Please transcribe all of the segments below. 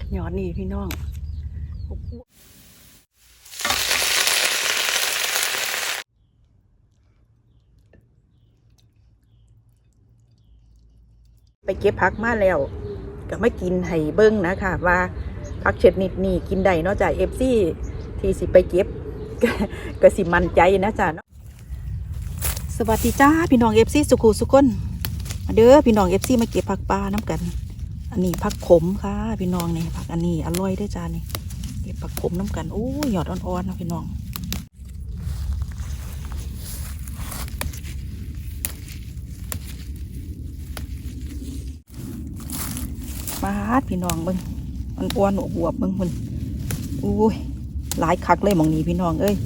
ดหยอดนี่พี่น้องไปเก็บผักมาแล้วก็ไม่กินให้เบิ้งนะคะว่าผักชนิดนี้กินได้นอกจากเอฟซีที่สิไปเก็บก็ก็สิมันใจนะจ๊ะเนาะสวัสดีจ้าพี่น้องเอฟซีสุขุสุกนมาเด้อพี่น้องเอฟซีมาเก็บผักปลาน้ำกัน อันนี้ผักขมค่ะพี่น้องนี่ผักอันนี้อร่อยด้วยจ้านี่เก็บผักขมน้ำกันโอ้ยหยอดอ่อนๆนะพี่น้องปาดพี่น้องเบิ่งมันอ้วนอวบๆเบิ่งมันอุ้ยหลายคักเลยมองนี้พี่น้องเอ้ย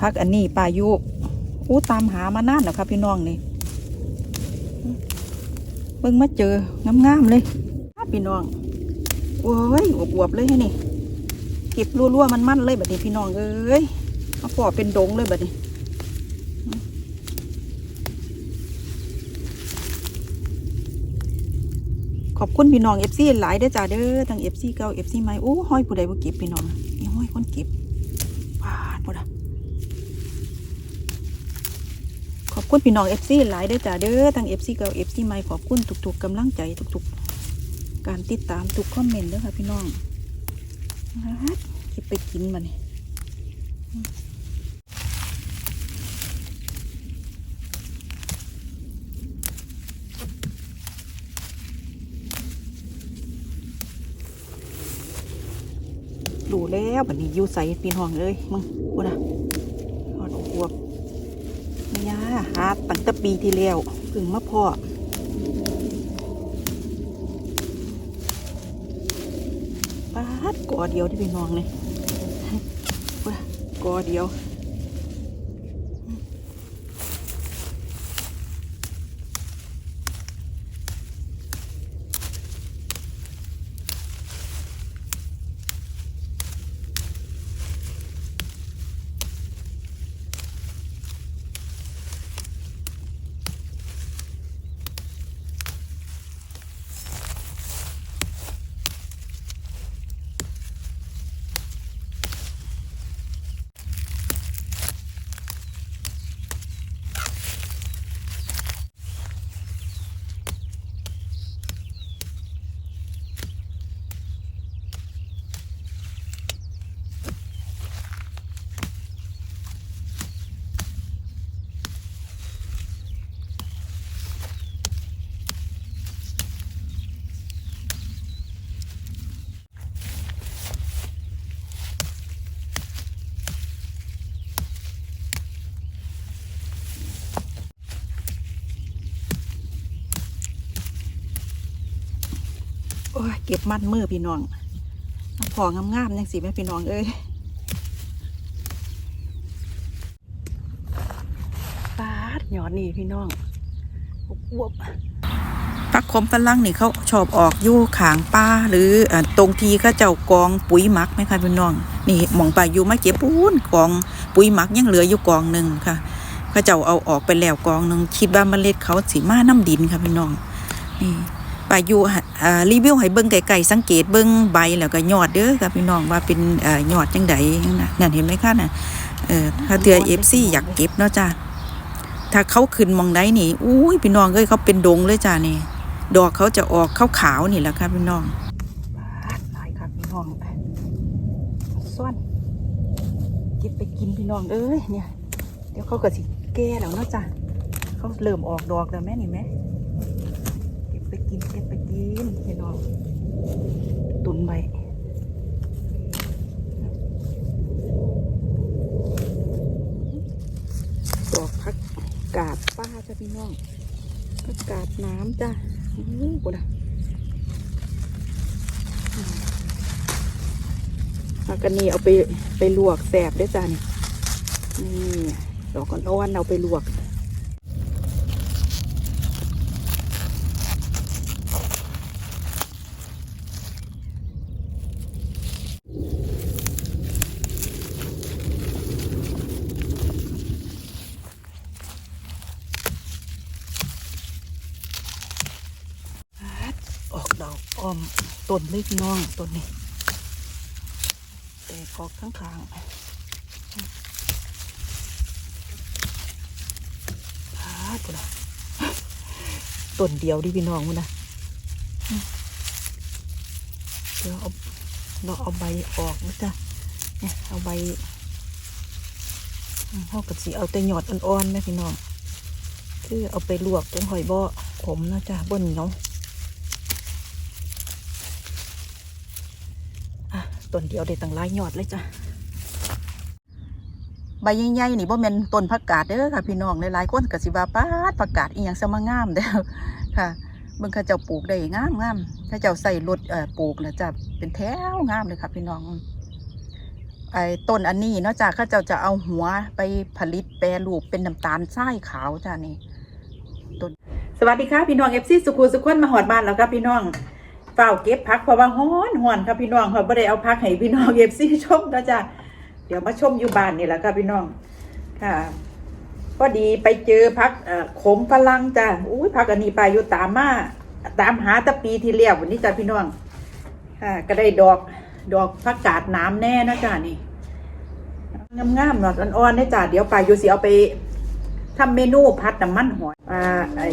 พักอันนี้ปลายุอู้ตามหามานานแล้วครับพี่น้องนี่ บิ่งมาเจองามๆเลยพี่น้องโอ้ยอวบๆเลยนี่เก็บรั่วๆมันๆเลยแบบนี้พี่น้องเอ้ยมาปอเป็นดงเลยแบบนี้ขอบคุณพี่น้องเอฟซีหลายเด้อจ้าเด้อทั้งเอฟซีเก่าเอฟซีใหม่โอ้ห้อยผู้ใดบ่เก็บพี่น้องนี่ห้อยคนเก็บปาดบ่ดะข อบคุณพี่น้องเอฟซีหลายเด้จ้าเด้อทั้งเอฟซีเก่าเอฟซีใหม่ขอบคุณทุกๆกำลังใจทุกๆ การติดตามทุกคอมเมนต์เด้อค่ะพี่น้องปาดไปกินมาเนี่ยดูแล้วบัดนี้ยู่ใส่พี่น้องเลยมึงบ่ดะทอดอวบไม่ ยาหาตั้งแต่ปีที่แล้วเพิ่งมาพอปาดกอเดียวที่พี่น้องเลยว่ากอเดียว โอ้ยเก็บมัดมือพี่น้องเอาพองามๆยังสิแม่พี่น้องเอ้ยปาดหยอดนี่พี่น้องอวบพักคมฝรั่งนี่เขาชอบออกอยู่ขางป้าหรืออตรงทีก็เจ้ากองปุ๋ยหมักไหมคะพี่น้อง นี่หมองปลาอยู่มาเก็บปูนกองปุ๋ยหมักยังเหลืออยู่กองหนึ่งค่ะเขาเจ้าเอาออกไปแล้วกองหนึ่งคิดว่าเมล็ดเขาสีมาน้ำดินค่ะพี่น้องนี่ ปลายูหะอ่ารีวิวให้เบิ่งไก่ๆสังเกตเบิ่งใบแล้วก็ยอดเด้อค่ะพี่น้องว่าเป็นอยอดจังไดนะนั่นเห็นไหมคะน่ะเออถ้าเทือ FC อยากเก็บเนาะจ้าถ้าเขาขึ้นมองไดนี่อุ้ยพี่น้องเอ้ยเขาเป็นดงเลยจ้านี่ ดอกเขาจะออกขาวๆนี่แหละค่ะพี่น้องหลายค่ะพี่น้องซ่อนเก็บไปกินพี่น้องเอ้ยเนี่ย เดี๋ยวเขาก็สิแก่แล้วเนาะจ้ะเขาเริ่มออกดอกแล้วแม่นี่แม่ ก็บไปกินเก็บไปกินพี่น้องตุนใบดอกพักกาดป้าจ้ะพี่น้องพักกาดน้ำจ้ะอู้กูนะพักกันนี่เอาไปไปลวกแสบได้จ้ะนี่นี่ดอกอ่อนๆเอาไปลวก ออกดอกอ้อมต้นเลยพี่น้องต้นนี้แต่กอกข้างๆพาดพุ่นะต้นเดียวดิพี่น้องมันนะเดี๋ยวเอาเราเอาใบออกนะจ๊ะเนี่ยเอาใบเท่ากับสีเอาแต่หยอดอ่อนๆนะพี่น้องคือเอาไปลวกจนหอยบ่อขมนะจ๊ะบนเนียวอะ ต้นเดียวได้ตั้งหลายยอดเลยจ้ะใบใหญ่ๆนี่บ่แม่นต้นผักกาดเด้อค่ะพี่น้องหลายๆคนก็สิว่าป้าดผักกาดอีหยังซะมางามเด้อค่ะเบิ่งเขาเจ้าปลูกได้งามงามเขาเจ้าใส่รถเอ่อปลูกแล้วจ้ะเป็นแถวงามเลยค่ะพี่น้องไอ้ต้นอันนี้เนาะจ้ะเขาเจ้าจะเอาหัวไปผลิตแปรรูปเป็นน้ำตาลทรายขาวจ้ะนี่ต้นสวัสดีค่ะพี่น้องเอฟซีสุขุสุขวันมาหอดบ้านแล้วครับพี่น้อง เฝ้าเก็บพักเพราะว่าฮ้อนฮ้อนครับพี่น้องเขาไม่ได้เอาพักให้พี่น้องเอฟซีชมนะจ๊ะเดี๋ยวมาชมอยู่บ้านนี่แหละครับพี่น้องค่ะพอดีไปเจอพักเอ่อขมฝรั่งจ้ะอุ้ยพักอันนี้ไปอยู่ตามมาตามหาตะปีที่แล้ววันนี้จ้ะพี่น้องค่ะก็ได้ดอกดอกผักกาดน้ำแน่นะจ้ะนี่งามๆหนอดอ่อนๆนะจ้ะเดี๋ยวไปอยู่สิเอาไปทำเมนูผัดน้ำมันหอยอ่าไอ้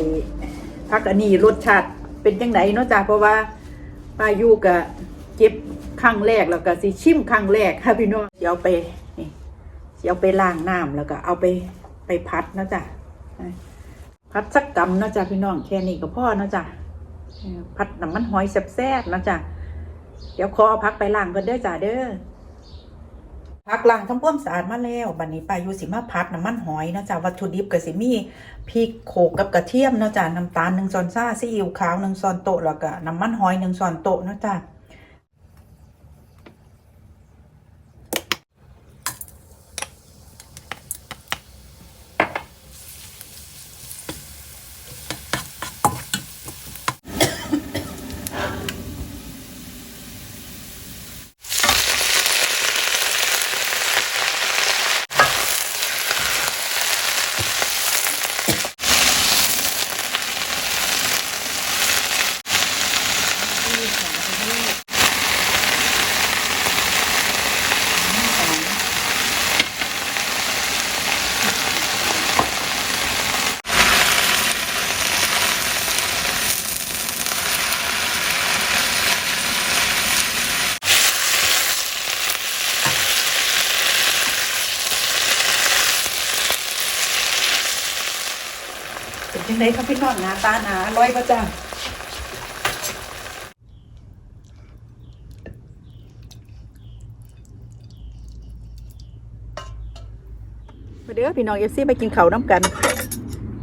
ผักอันนี้รสชาติเป็นจังไหนเนาะจ้ะเพราะว่า ป้าอยู่กับเจ็บครั้งแรกแล้วก็สิชิมครั้งแรกค่ะพี่น้องเดี๋ยวไปนี่เดี๋ยวไปล้างน้ำแล้วก็เอาไปไปพัดนะจ๊ะพัดสักกำนะจ๊ะพี่น้องแค่นี้ก็พอนะจ๊ะพัดน้ำมันหอยแซ่บๆนะจ๊ะเดี๋ยวขอเอาพักไปล้างกันเด้อจ้ะเด้อ พักล้างทำความสะอาดมาแล้วบัดนี้ปลายูสิมาพัดน้ำมันหอยเนาะจ้าวัตถุดิบก็สิมีพริกโขกกับกระเทียมเนาะจ้าน้ำตาลหนึ่งช้อนซ่าซีอิ๊วขาวหนึ่งช้อนโต๊ะแล้วก็น้ำมันหอยหนึ่งช้อนโต๊ะเนาะจ้า เป็นจังไดครับพี่น้องหนาตาหนาอร่อยปะจ้ะมาเด้อพี่น้องเอฟซีไปกินข้าวน้ำกัน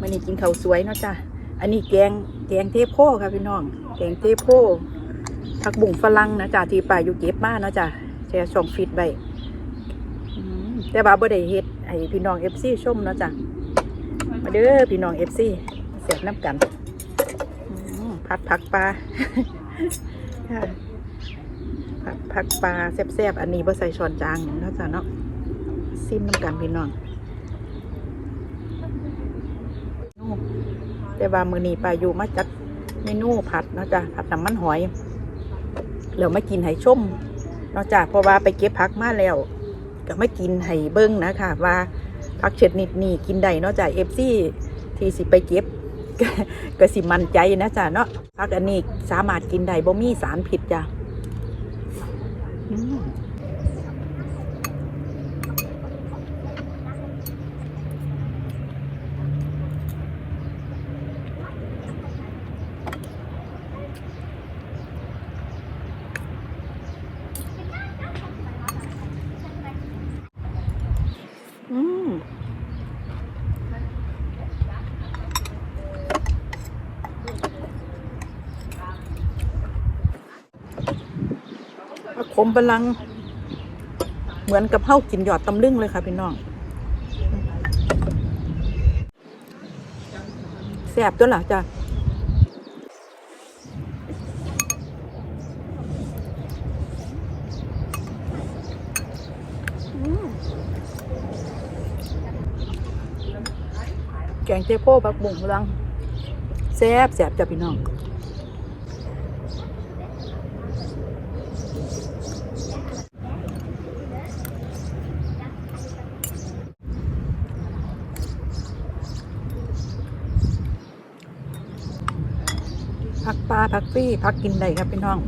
มันนี่กินข้าวสวยเนาะจ้ะอันนี้แกงแกงเทโพค่ะพี่น้อง แกงเทโพผักบุ้งฝรั่งนะจ้ะที่ป่าอยู่เก็บมาเนาะจ้ะแช่ช่องฟิตไว้อืมแต่ว่าบ่ได้เฮ็ดให้พี่น้องเอฟซีชมเนาะจ้ะมาเด้อพี่น้องเอฟซี สียบน้ำกันผัดผักปลาผัดผักปลาแซ่บๆอันนี้บ่ใส่ช้อนจางเนาะจ้ะเนาะซิมน้ำกันพี่น้องแต่ว่ามือนี้ปลาอยู่มาจัดเมนูผัดเนาะจ้ะผัดน้ำมันหอยแล้วมากินให้ชมเนาะจ้ะเพราะว่าไปเก็บผักมาแล้วก็มากินให้เบิ้งนะคะว่าผักชนิดนี้กินได้เนาะจ้ะเอฟซีที่สิไปเก็บ ก็สิมันใจนะจ้ะเนาะพักอันนี้สามารถกินได้บ่มีสารผิดจ้ะ ขมพลัง เหมือนกับเฮากินหยอดตำลึงเลยค่ะพี่น้องแซ่บตัวหล่ะจ้ะแกงเจโป้ผักบุ้งพลังแซ่บแซ่บจ้ะพี่น้องาพักฟรีพักกินได้ครับพี่น้อง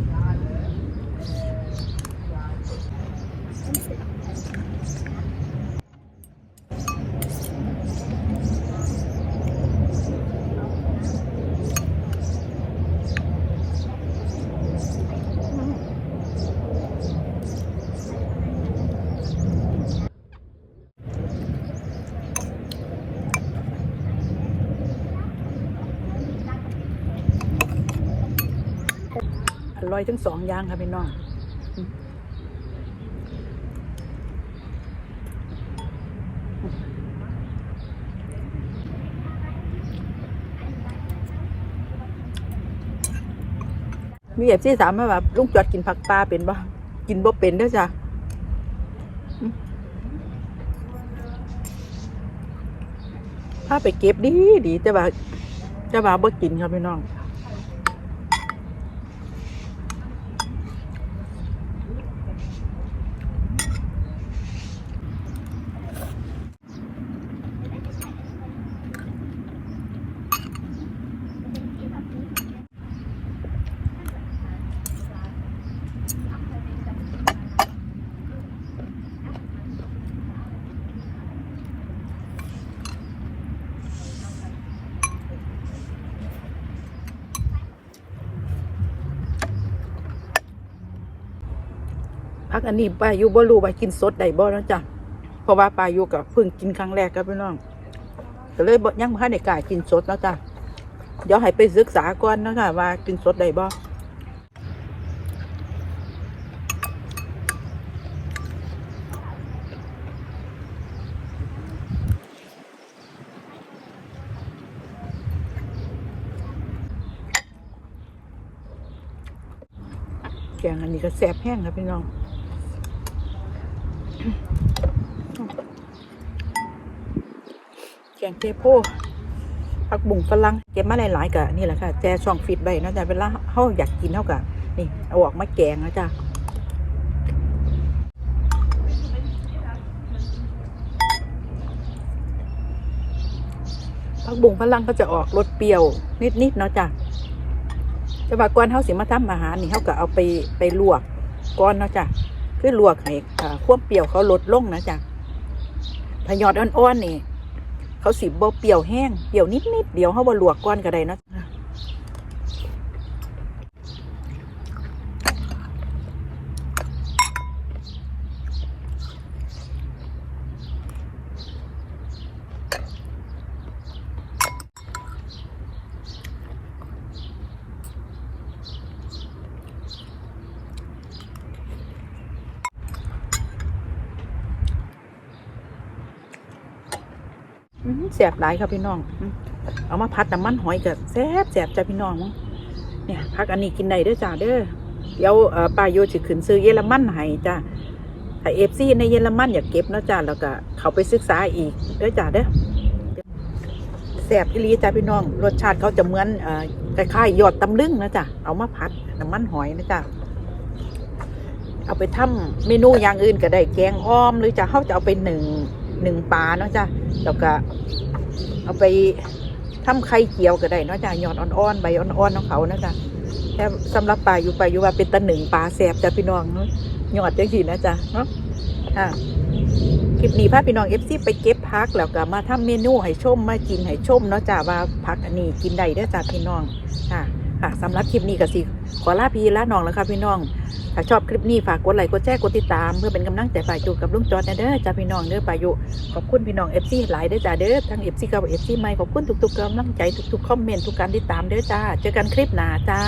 อยทั้งสองอย่างครับพี่น้องมีเอฟซีถามมาแบบลุงจอดกินผักปลาเป็นบ่กินบ่เป็นเด้อจ้ะอืมพาไปเก็บดีดีแต่ว่าแต่ว่าบ่กินครับพี่น้อง พักอันนี้ป้าอยู่บ่รู้ว่ากินสดได้บ่นะจ้ะเพราะว่าป้าอยู่กับเพิ่งกินครั้งแรกครับพี่น้องก็เลยบ่ยังบ่ทันได้กล้ากินสดนะจ้ะเดี๋ยวให้ไปศึกษาก่อนนะคะว่ากินสดได้บ่แกงอันนี้ก็แซ่บแห้งครับพี่น้อง แกงเทโพผักบุ้งฝรั่งเก็บมาหลายๆกะนี่แหละค่ะแจช่องฟิตใบนะจ๊ะเวลาเฮาอยากกินเท่ากับนี่เอาออกมาแกงนะจ๊ะผักบุ้งฝรั่งก็จะออกรสเปรี้ยวนิดๆเนาะจ้ะแต่ว่าก่อนเฮาสิมาทำอาหารนี่เฮาก็เอาไปไปลวกก่อนเนาะจ้ะ คือลวกให้อ่าความเปรี้ยวเขาลดลงนะจ๊ะถ้ายอดอ่อนๆนี่ เขาสิบ่เปรี้ยวแห้งเปรี้ยวนิดๆเดียวเขาบ่ลวกก้อนก็ได้นะ แสบหลายครับพี่น้อง เอามาพัดน้ำมันหอยกับแสบแสบจ้ะพี่น้อง เนี่ยพักอันนี้กินได้เด้อจ้าเด้อ เดี๋ยวป้าโยสิขึ้นซื้อเยอรมันให้จ้าถ้าเอฟซีในเยอรมันอยากเก็บนะจ้าแล้วก็เขาไปศึกษาอีกเด้อจ้าเด้อแสบอีหลีจ้าพี่น้อง รสชาติเขาจะเหมือนเอ่คล้ายๆยอดตำลึงนะจ้ะเอามาพัดน้ำมันหอยนะจ้าเอาไปทำเมนูอย่างอื่นก็ได้แกงอ้อม หรือจะเขาจะเอาไปหนึ่ง หนึ่งปลาเนาะจ้ะแล้วก็เอาไปทำไข่เจียวก็ได้เนาะจ้ะยอดอ่อนๆใบอ่อนๆของเขานะจ๊ะแต่สำหรับปลาอยู่ปลาอยู่ว่าเป็นตะหนึ่งปลาแสบจ้ะพี่น้องเนาะยอดจังสีนะจ๊ะเนาะอะคลิปนี้พาพี่น้องเอฟซีไปเก็บพักแล้วก็มาทำเมนูให้ชมมากินให้ชมเนาะจ้ะว่าพักอันนี้กินได้เด้อจ้ะพี่น้องค่ะค่ะสำหรับคลิปนี้ก็สิ ขอลาพี่ลาน้องแล้วค่ะพี่น้องถ้าชอบคลิปนี้ฝากกดไลค์กดแชร์กดติดตาม เพื่อเป็นกำลังใจฝ่ายจูกับลุงจอดนะเด้อจ้าพี่น้องเด้อปายุขอบคุณพี่น้องเอฟซีหลายเด้อจ้าเด้อทั้งเอฟซีกับเอฟซีใหม่ขอบคุณทุกๆกำลังใจทุกๆคอมเมนต์ทุกการติดตามเด้อจ้า เจอกันคลิปหน้าจ้า